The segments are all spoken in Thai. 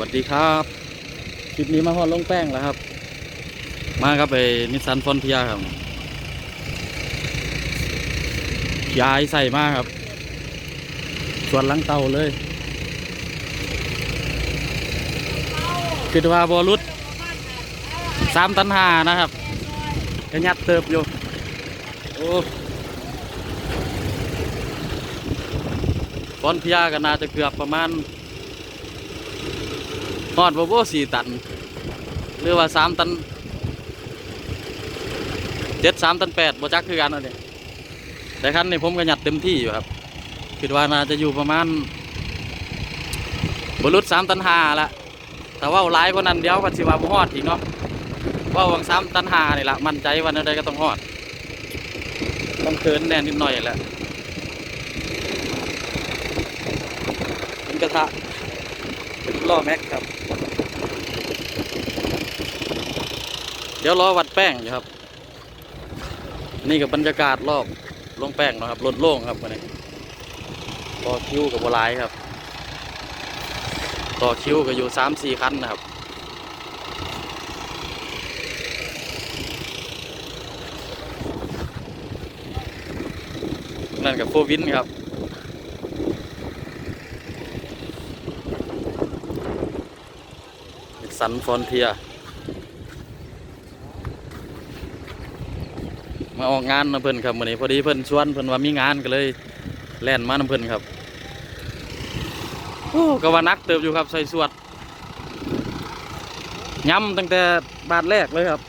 วัสดีครับคลิปนี้มาฮอดลงแป้งแล้วครับ มาครับไปนิสสันฟอนเทียครับยายใส่มากครับ ส่วนลังเตาเลยคิดว่าบอรุดสามตันหานะครับกระยัดเติบอยู่โอ้ฟอนเทียก็น่าจะเกือบประมาณ ฮอดบ่บ่สี่ตัน หรือว่าสามตันเจ็ดสามตันแปดบ่จักคือกันอันนี้แต่คันนี้ผมก็หยัดเต็มที่อยู่ครับ คิดว่าน่าจะอยู่ประมาณบรุษสามตันห้าละแต่ว่าหลายกว่านั้นเดี๋ยวก็สิว่าบ่ฮอดอีกเนาะว่าวังสามตันห้านี่ละมั่นใจว่าใดก็ต้องฮอด ต้องเคินแน่นิดหน่อยแหละเป็นกระทะ ล่อแม็กครับ เดี๋ยวรอวัดแป้งอยู่ครับ นี่กับบรรยากาศรอบลงแป้งนะครับรถโล่งครับวันนี้ต่อคิวกับบลายครับ ต่อคิวก็อยู่สามสี่คันนะครับนั่นกับโฟวินครับ สันฟอนเทีย มาออกงานนะเพิ่นครับวันนี้พอดีเพิ่นชวนเพิ่นว่ามีงานก็เลยแล่นมานำเพิ่นครับโอ้ก็ว่านักเติบอยู่ครับใส่สวดย้ำตั้งแต่บาทแรกเลยครับ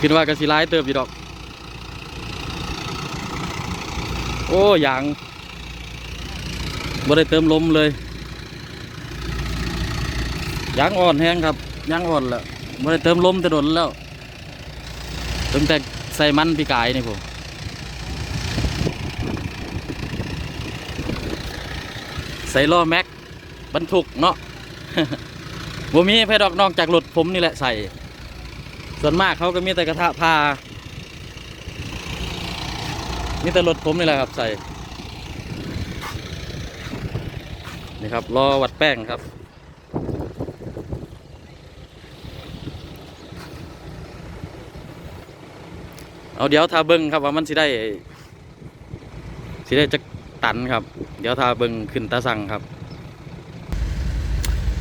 คิดว่ากระสีร้ายเติบอยู่ดอก โอ้ยางบ่ได้เติมลมเลย ยางอ่อนแห้งครับยางอ่อนแล้วไม่ได้เติมลมแต่โดนแล้วตั้งแต่ใส่มันปีกายนี่ผมใส่ล้อแม็กบรรทุกเนาะบ่มีไผดอกนอกจากรถผมนี่แหละใส่ ส่วนมากเขาก็มีแต่กระทะพามีแต่รถผมนี่แหละครับใส่นี่ครับรอวัดแป้งครับ เอาเดี๋ยวทาเบิ้งครับว่ามันสิได้สิได้จะตันครับ เดี๋ยวทาเบิ้งขึ้นตาสั่งครับ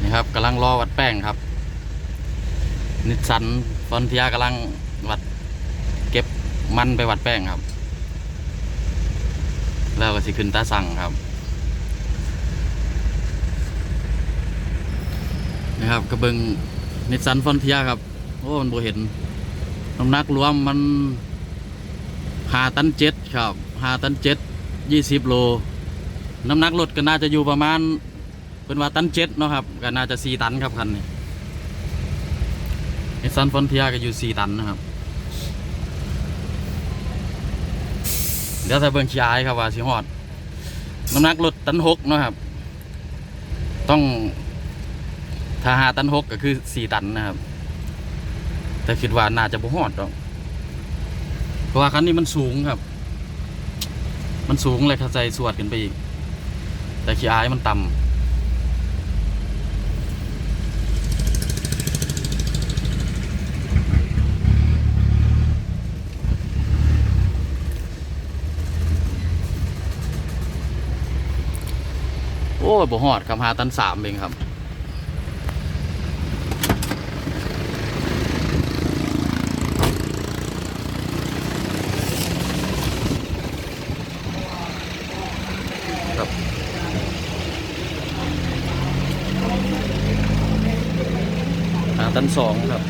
นี่ครับกำลังรอวัดแป้งครับ นิสสันฟอนเทียกำลังวัดเก็บมันไปวัดแป้งครับ แล้วก็สิขึ้นตาสั่งครับนะครับกระเบิงนิสสันฟอนเทียครับ โอ้ มันโบเห็นน้ำหนักรวมมัน หาตันเจ็ดครับหาตันเจ็ดยี่สิบโล น้ำหนักรถก็น่าจะอยู่ประมาณ เป็นว่าตันเจ็ดเนาะครับก็น่าจะสี่ตันครับคันนี้ไอซันฟอนเทียก็อยู่สี่ตันนะครับ เดี๋ยวถ้าเบิ่งขี้อายครับว่าสิฮอด น้ำหนักรถตันหกเนาะครับ ต้องถ้าหาตันหกก็คือสี่ตันนะครับ แต่คิดว่าน่าจะบ่ฮอดดอก เพราะว่าคันนี้มันสูงครับ มันสูงเลยเข้าใจสวดกันไปอีก แต่ขี้อายมันต่ำโอ้ยบ่หอดครับหาตันสามเองครับครับ ตันสองครับ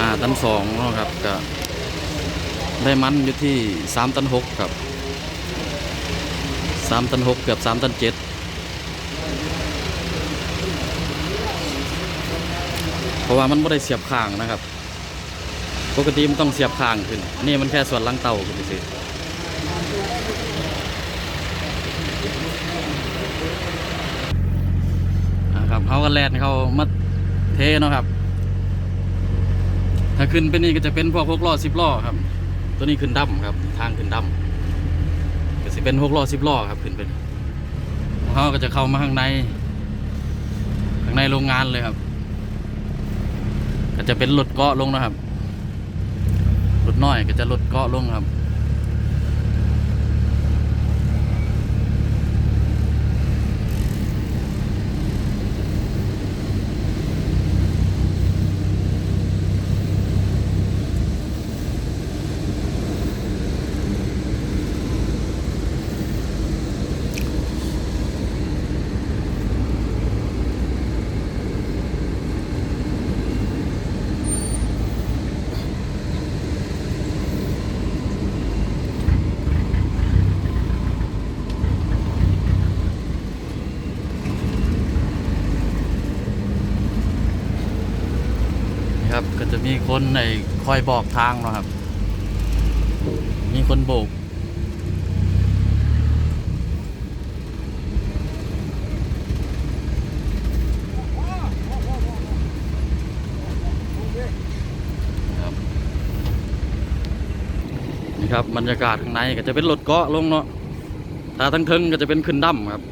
อ่าตันสองเนาะครับก็ได้มันอยู่ที่สามตันหกครับสามตันหกเกือบสามตันเจ็ดเพราะว่ามันไม่ได้เสียบข้างนะครับ ปกติมันต้องเสียบข้างขึ้น นี่มันแค่ส่วนล่างเต่าขึ้นสิ ครับเขาก็แลนเขามาเทเนาะครับ ถ้าขึ้นไปนี่ก็จะเป็นพวกพกล้อสิบล้อครับ ตัวนี้ขึ้นดำครับ ทางขึ้นดำก็สิเป็นหกล้อสิบล้อครับขึ้นไปเขาก็จะเข้ามาข้างใน ข้างในโรงงานเลยครับ ก็จะเป็นรถเกาะลงนะครับรถน้อยก็จะรถเกาะลงครับ มีคนในคอยบอกทางเนาะครับ มีคนโบกนี่ครับบรรยากาศข้างในก็จะเป็นรถเกาะลงเนาะถ้าทั้งเทิงก็จะเป็นขึ้นดั้มครับ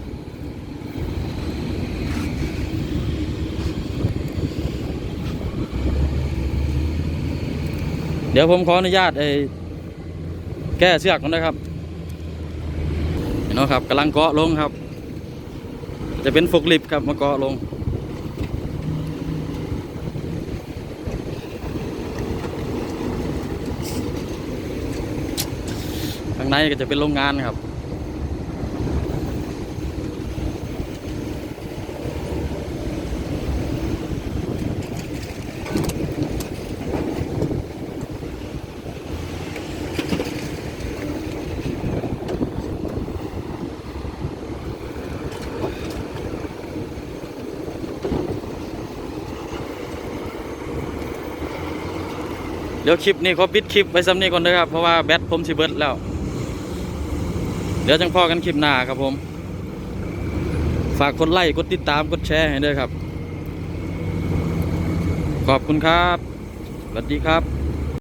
เดี๋ยวผมขออนุญาตไอ้แก้เชือกก่อนนะครับเห็นไหมครับกำลังเกาะลงครับ จะเป็นฟกลิบครับมาเกาะลง ข้างในก็จะเป็นโรงงานครับ เดี๋ยวคลิปนี้ขอปิดคลิปไว้ซ้ำนี้ก่อนนะครับ เพราะว่าแบตผมสิเบิดแล้ว เดี๋ยวจังพ่อกันคลิปหน้าครับผม ฝากกดไลค์กดติดตามกดแชร์ให้ด้วยครับ ขอบคุณครับ สวัสดีครับ